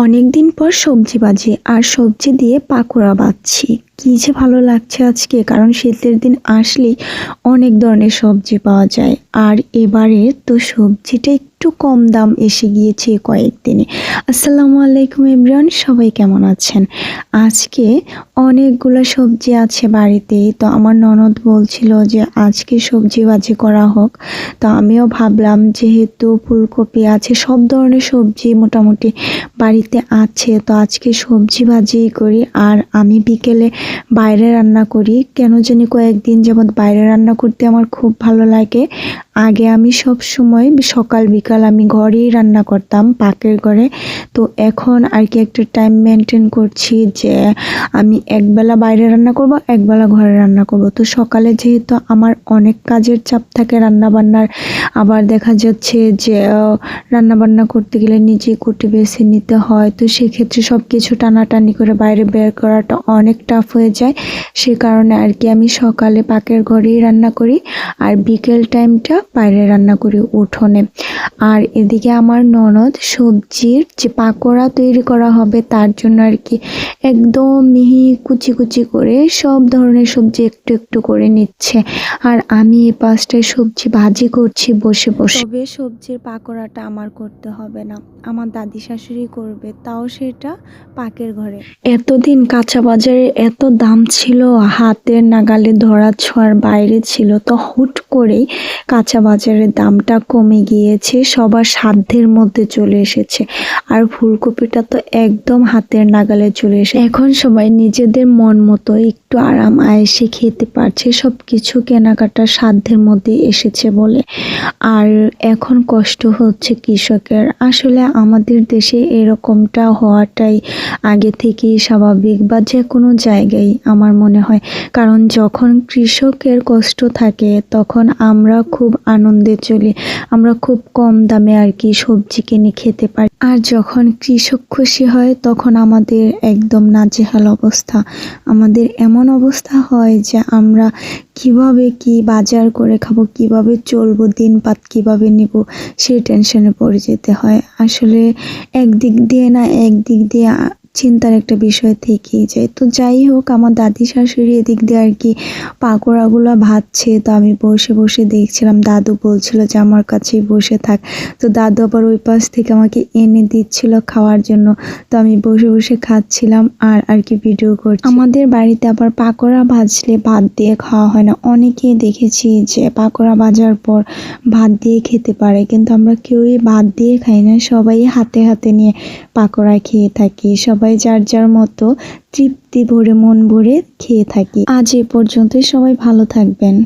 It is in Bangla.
অনেক দিন পর সবজি বাজি আর সবজি দিয়ে পাকোড়া বাজছি কী যে ভালো লাগছে আজকে, কারণ শীতের দিন আসলেই অনেক ধরনের সবজি পাওয়া যায়। আর এবারে তো সবজিটা একটু কম দাম এসে গিয়েছে কয়েকদিনে। আসসালামু আলাইকুম ইমরান, সবাই কেমন আছেন? আজকে অনেকগুলো সবজি আছে বাড়িতে। তো আমার ননদ বলছিল যে, আজকে সবজি বাজি করা হোক। তো আমিও ভাবলাম, যেহেতু ফুলকপি আছে, সব ধরনের সবজি মোটামুটি বাড়িতে আছে। তো আজকে সবজি ভাজি করি। আর আমি বিকেলে বাইরে রান্না করি। কেন জানি কয়েকদিন যেমন বাইরে রান্না করতে আমার খুব ভালো লাগে। আগে আমি সব সময় সকাল, বিকাল আমি ঘরেই রান্না করতাম, পাকের ঘরে। তো এখন আর কি একটা টাইম মেনটেন করছি যে আমি একবেলা বাইরে রান্না করব, একবেলা ঘরে রান্না করব। তো সকালে যেহেতু আমার অনেক কাজের চাপ থাকে রান্না বান্নার আবার দেখা যাচ্ছে যে রান্না বান্না করতে গেলে নিজে কুটে বেছে নিতে হয়। তো সেক্ষেত্রে সব কিছু টানাটানি করে বাইরে বের করাটা অনেক টাফ হয়ে যায়। সে কারণে আর কি আমি সকালে পাকের ঘরেই রান্না করি। আর বিকেল টাইমটা বাইরে রান্না করি উঠোনে। আর এদিকে আমার ননদ সবজির যে পাকোড়া তৈরি করা হবে তার জন্য আর কি একদম মিহি কুচি কুচি করে সব ধরনের সবজি একটু একটু করে নিচ্ছে। আর আমি এ পাশটায় সবজি ভাজি করছি বসে বসে। তবে সবজির পাকোড়াটা আমার করতে হবে না। আমার দাদি শাশুড়ি করবে তাও সেটা পাকের ঘরে। এতদিন কাঁচা বাজারে এত দাম ছিল হাতের নাগালে ধরা ছোঁয়ার বাইরে ছিল তো হুট করেই কাঁচা বাজারের দামটা কমে গিয়েছে, সবার সাধ্যের মধ্যে চলে এসেছে। আর ফুলকপিটা তো একদম হাতের নাগালে চলে এসে এখন সবাই নিজেদের মন মতো একটু আরাম আয়েসে খেতে পারছে সব কিছু কেনাকাটা সাধ্যের মধ্যে এসেছে বলে। আর এখন কষ্ট হচ্ছে কৃষকের। আসলে আমাদের দেশে এরকমটা হওয়াটাই আগে থেকেই স্বাভাবিক বা যে কোনো জায়গায় আমার মনে হয়। কারণ যখন কৃষকের কষ্ট থাকে, তখন আমরা খুব আনন্দে চলে। আমরা খুব কম দামে আর কি সবজি কিনে খেতে পারি। আর যখন কৃষক খুশি হয়, তখন আমাদের একদম নাজেহাল অবস্থা। আমাদের এমন অবস্থা হয় যে আমরা কীভাবে কি বাজার করে খাব, কীভাবে চলবো, দিনপাত কীভাবে নিব, সেই টেনশনে পড়ে যেতে হয়। আসলে একদিক দিয়ে না, একদিক দিয়ে চিন্তার একটা বিষয় থেকেই যায়। তো যাই হোক, আমার দাদি শাশুড়ি এদিক দিয়ে আর কি পাকোড়াগুলো ভাজছে। তো আমি বসে বসে দেখছিলাম, দাদু বলছিল যে আমার কাছেই বসে থাক। তো দাদু আবার ওই পাশ থেকে আমাকে এনে দিচ্ছিল খাওয়ার জন্য। তো আমি বসে বসে খাচ্ছিলাম আর আর কি ভিডিও করছি। আমাদের বাড়িতে আবার পাকোড়া ভাজলে ভাত দিয়ে খাওয়া হয় না। অনেকেই দেখেছি যে পাকোড়া ভাজার পর ভাত দিয়ে খেতে পারে, কিন্তু আমরা কেউই ভাত দিয়ে খাই না। সবাই হাতে হাতে নিয়ে পাকোড়া খেয়ে থাকি। সবাই যার যার মতো তৃপ্তি ভরে মন ভরে খেয়ে থাকি। আজ এ পর্যন্তই। সবাই ভালো থাকবেন।